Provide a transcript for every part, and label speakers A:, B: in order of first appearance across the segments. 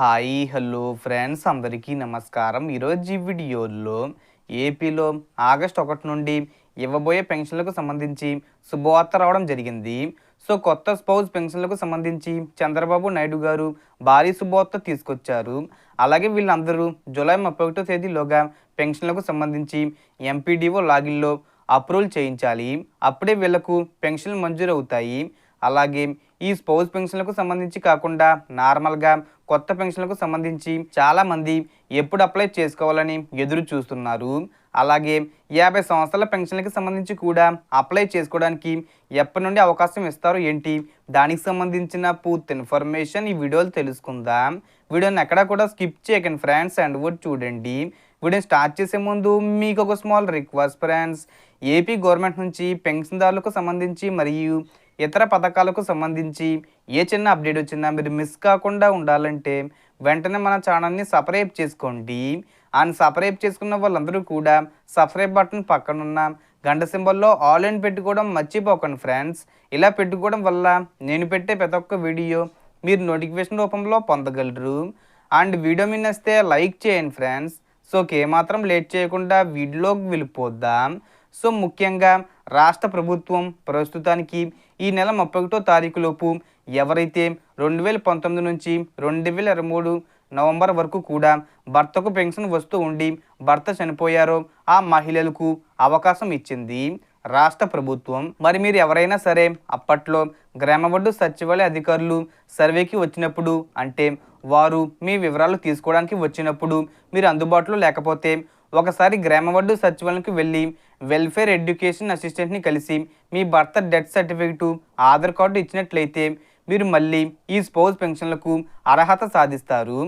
A: Hi hello friends. అందరికీ నమస్కారం. ఈరోజు ఈ వీడియోలో ఏపీలో ఆగస్ట్ ఒకటి నుండి ఇవ్వబోయే పెన్షన్లకు సంబంధించి శుభవార్త రావడం జరిగింది. సో కొత్త స్పౌజ్ పెన్షన్లకు సంబంధించి చంద్రబాబు నాయుడు గారు భారీ శుభవార్త తీసుకొచ్చారు. అలాగే వీళ్ళందరూ జూలై ముప్పై ఒకటో తేదీలోగా పెన్షన్లకు సంబంధించి ఎంపీడీఓ లాగిన్లో అప్రూవల్ చేయించాలి. అప్పుడే వీళ్ళకు పెన్షన్లు మంజూరు అవుతాయి అలాగే ఈ స్పౌజ్ పెన్షన్లకు సంబంధించి కాకుండా నార్మల్గా కొత్త పెన్షన్లకు సంబంధించి చాలా మంది ఎప్పుడు అప్లై చేసుకోవాలని ఎదురు చూస్తున్నారు. అలాగే యాభై సంవత్సరాల పెన్షన్లకు సంబంధించి కూడా అప్లై చేసుకోవడానికి ఎప్పటి నుండి అవకాశం ఇస్తారు ఏంటి? దానికి సంబంధించిన పూర్తి ఇన్ఫర్మేషన్ ఈ వీడియోలో తెలుసుకుందాం. వీడియోని ఎక్కడా కూడా స్కిప్ చేయకండి ఫ్రెండ్స్ అండ్ వుడ్ చూడండి. వీడియో స్టార్ట్ చేసే ముందు మీకు ఒక small request friends. AP government నుంచి పెన్షన్దారులకు సంబంధించి మరియు ఇతర పథకాలకు సంబంధించి ఏ చిన్న అప్డేట్ వచ్చినా మీరు మిస్ కాకుండా ఉండాలంటే వెంటనే మన ఛానల్ని సబ్స్క్రైబ్ చేసుకోండి. అండ్ సబ్స్క్రైబ్ చేసుకున్న వాళ్ళందరూ కూడా సబ్స్క్రైబ్ బటన్ పక్కనున్న గంట సింబల్లో ఆల్ అని పెట్టుకోవడం మర్చిపోకండి ఫ్రెండ్స్. ఇలా పెట్టుకోవడం వల్ల నేను పెట్టే ప్రతి ఒక్క వీడియో మీరు నోటిఫికేషన్ రూపంలో పొందగలరు. అండ్ వీడియో మీ నచ్చితే లైక్ చేయండి ఫ్రెండ్స్. సో ఏమాత్రం లేట్ చేయకుండా వీడియోకి వెళ్ళిపోద్దాం సో ముఖ్యంగా రాష్ట్ర ప్రభుత్వం ప్రస్తుతానికి ఈ నెల ముప్పై ఒకటో తారీఖులోపు ఎవరైతే రెండు వేల పంతొమ్మిది నుంచి రెండు వేల ఇరవై మూడు నవంబర్ వరకు కూడా భర్తకు పెన్షన్ వస్తూ ఉండి భర్త చనిపోయారో ఆ మహిళలకు అవకాశం ఇచ్చింది రాష్ట్ర ప్రభుత్వం. మరి మీరు ఎవరైనా సరే అప్పట్లో గ్రామవడ్డు సచివాలయ అధికారులు సర్వేకి వచ్చినప్పుడు అంటే వారు మీ వివరాలు తీసుకోవడానికి వచ్చినప్పుడు మీరు అందుబాటులో లేకపోతే ఒకసారి గ్రామవడ్డు సచివాలయంకి వెళ్ళి వెల్ఫేర్ ఎడ్యుకేషన్ అసిస్టెంట్ని కలిసి మీ భర్త డెత్ సర్టిఫికెట్ ఆధార్ కార్డు ఇచ్చినట్లయితే మీరు మళ్ళీ ఈ స్పౌజ్ పెన్షన్లకు అర్హత సాధిస్తారు.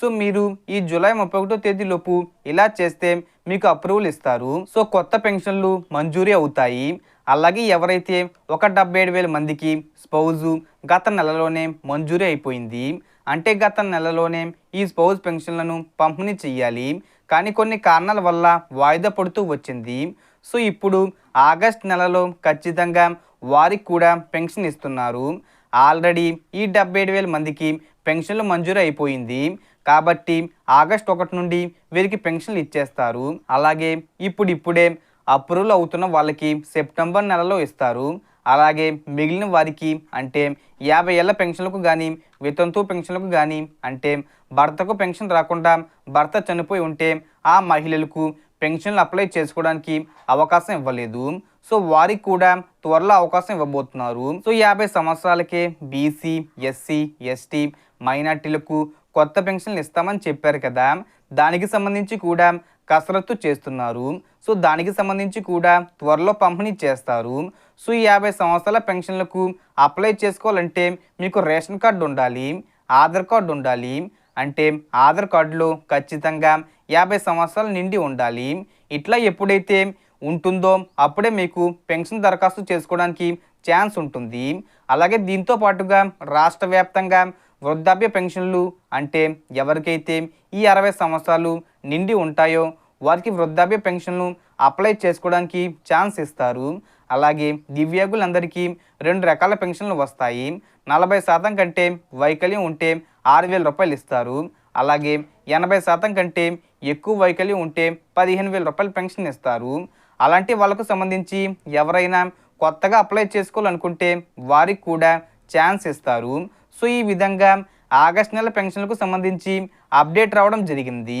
A: సో మీరు ఈ జూలై ముప్పై ఒకటో తేదీలోపు ఇలా చేస్తే మీకు అప్రూవల్ ఇస్తారు. సో కొత్త పెన్షన్లు మంజూరీ అవుతాయి. అలాగే ఎవరైతే ఒక డెబ్బై ఏడు వేల మందికి స్పౌజు గత నెలలోనే మంజూరీ అయిపోయింది. అంటే గత నెలలోనే ఈ స్పౌజ్ పెన్షన్లను పంపిణీ చేయాలి. కానీ కొన్ని కారణాల వల్ల వాయిదా పడుతూ వచ్చింది. సో ఇప్పుడు ఆగస్ట్ నెలలో ఖచ్చితంగా వారికి కూడా పెన్షన్ ఇస్తున్నారు. ఆల్రెడీ ఈ డెబ్బై ఏడు వేల మందికి పెన్షన్లు మంజూరు అయిపోయింది. కాబట్టి ఆగస్ట్ ఒకటి నుండి వీరికి పెన్షన్లు ఇచ్చేస్తారు. అలాగే ఇప్పుడు ఇప్పుడే అప్రూవల్ అవుతున్న వాళ్ళకి సెప్టెంబర్ నెలలో ఇస్తారు. అలాగే మిగిలిన వారికి అంటే యాభై ఏళ్ళ పెన్షన్లకు కానీ వితంతు పెన్షన్లకు కానీ అంటే భర్తకు పెన్షన్ రాకుండా భర్త చనిపోయి ఉంటే ఆ మహిళలకు పెన్షన్లు అప్లై చేసుకోవడానికి అవకాశం ఇవ్వలేదు. సో వారికి కూడా త్వరలో అవకాశం ఇవ్వబోతున్నారు. సో యాభై సంవత్సరాలకే బీసీ ఎస్సీ ఎస్టీ మైనార్టీలకు కొత్త పెన్షన్లు ఇస్తామని చెప్పారు కదా. దానికి సంబంధించి కూడా కసరత్తు చేస్తున్నారు. సో దానికి సంబంధించి కూడా త్వరలో పంపిణీ చేస్తారు. సో ఈ యాభై సంవత్సరాల పెన్షన్లకు అప్లై చేసుకోవాలంటే మీకు రేషన్ కార్డు ఉండాలి ఆధార్ కార్డు ఉండాలి అంటే ఆధార్ కార్డులో ఖచ్చితంగా యాభై సంవత్సరాలు నిండి ఉండాలి. ఇట్లా ఎప్పుడైతే ఉంటుందో అప్పుడే మీకు పెన్షన్ దరఖాస్తు చేసుకోవడానికి ఛాన్స్ ఉంటుంది. అలాగే దీంతో పాటుగా రాష్ట్ర వ్యాప్తంగా వృద్ధాప్య పెన్షన్లు అంటే ఎవరికైతే ఈ అరవై సంవత్సరాలు నిండి ఉంటాయో వారికి వృద్ధాప్య పెన్షన్లు అప్లై చేసుకోవడానికి ఛాన్స్ ఇస్తారు. అలాగే దివ్యాంగులందరికీ రెండు రకాల పెన్షన్లు వస్తాయి. నలభై శాతం కంటే వైకల్యం ఉంటే ఆరు వేల రూపాయలు ఇస్తారు. అలాగే ఎనభై శాతం కంటే ఎక్కువ వైకల్యం ఉంటే పదిహేను వేల రూపాయలు పెన్షన్ ఇస్తారు. అలాంటి వాళ్ళకు సంబంధించి ఎవరైనా కొత్తగా అప్లై చేసుకోవాలనుకుంటే వారికి కూడా ఛాన్స్ ఇస్తారు. సో ఈ విధంగా ఆగస్ట్ నెల పెన్షన్లకు సంబంధించి అప్డేట్ రావడం జరిగింది.